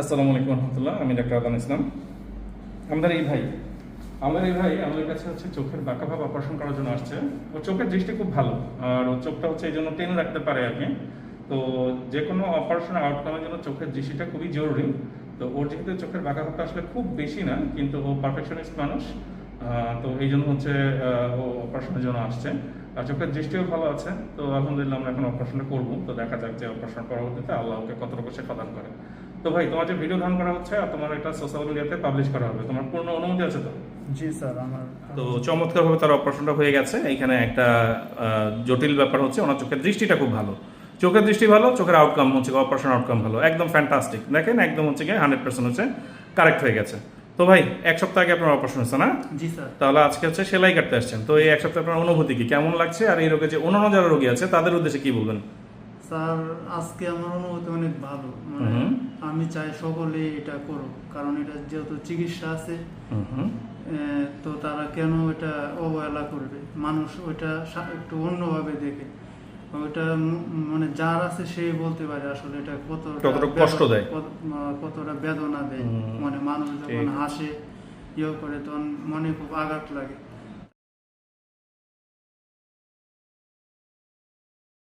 আসসালামু আলাইকুম রহমতুল্লাহ, আমি ডাক্তার আদান ইসলাম। আমাদের এই ভাই, আমাদের এই ভাই আমাদের কাছে হচ্ছে চোখের বাঁকা ভাব অপারেশন করার জন্য আসছে। ও চোখের দৃষ্টি খুব ভালো, আর ওর চোখটা হচ্ছে এই জন্য টেনে রাখতে পারে আর কি। তো যে কোনো অপারেশনের আউটকামের জন্য চোখের দৃষ্টিটা খুবই জরুরি। তো ওর যেহেতু চোখের বাঁকা ভাবটা আসলে খুব বেশি না, কিন্তু ও পারফেকশনিস্ট মানুষ। তো এই জন্য হচ্ছে ও অপারেশনের জন্য আসছে। আর চোখের দৃষ্টিও ভালো আছে। তো আলহামদুলিল্লাহ আমরা এখন অপারেশনটা করব। তো দেখা যাক যে অপারেশন পরবর্তীতে আল্লাহ ওকে কতটুকু সে প্রদান করে। তো ভাই তোমার যে ভিডিও ধারণ করা হচ্ছে আর তোমার এটা সোশ্যাল মিডিয়াতে পাবলিশ করা হবে তোমার পূর্ণ অনুমতি আছে তো? জি স্যার আমার তো চমৎকারভাবে তার অপারেশনটা হয়ে গেছে। এখানে একটা জটিল ব্যাপার হচ্ছে ওনার চোখের দৃষ্টিটা খুব ভালো। চোখের দৃষ্টি ভালো চোখের আউটকাম হচ্ছে অপারেশন আউটকাম ভালো। একদম ফ্যান্টাস্টিক দেখেন একদম হচ্ছে গিয়ে হান্ড্রেড পার্সেন্ট হচ্ছে কারেক্ট হয়ে গেছে। তো ভাই এক সপ্তাহ আগে আপনার অপারেশন হচ্ছে না? জি স্যার। তাহলে আজকে হচ্ছে সেলাই কাটতে আসছেন। তো এই এক সপ্তাহ আপনার অনুভূতি কি? কেমন লাগছে? আর এই রোগে যে অন্যান্য যারা রোগী আছে তাদের উদ্দেশ্যে কি বলবেন? স্যার আজকে আমার অনুভূতি অনেক ভালো। মানে। আমি চাই সকলে এটা করুক। কারণ এটা যেহেতু চিকিৎসা আছে তো তারা কেন এটা অবহেলা করবে? মানুষ ওইটা একটু অন্যভাবে দেখে। ওইটা মানে যার আছে সেই বলতে পারে আসলে এটা কতটা কষ্ট দেয়। কতটা বেদনা দেয়। মানে মানুষ যখন হাসে ইয়ে করে তখন মনে খুব আঘাত লাগে।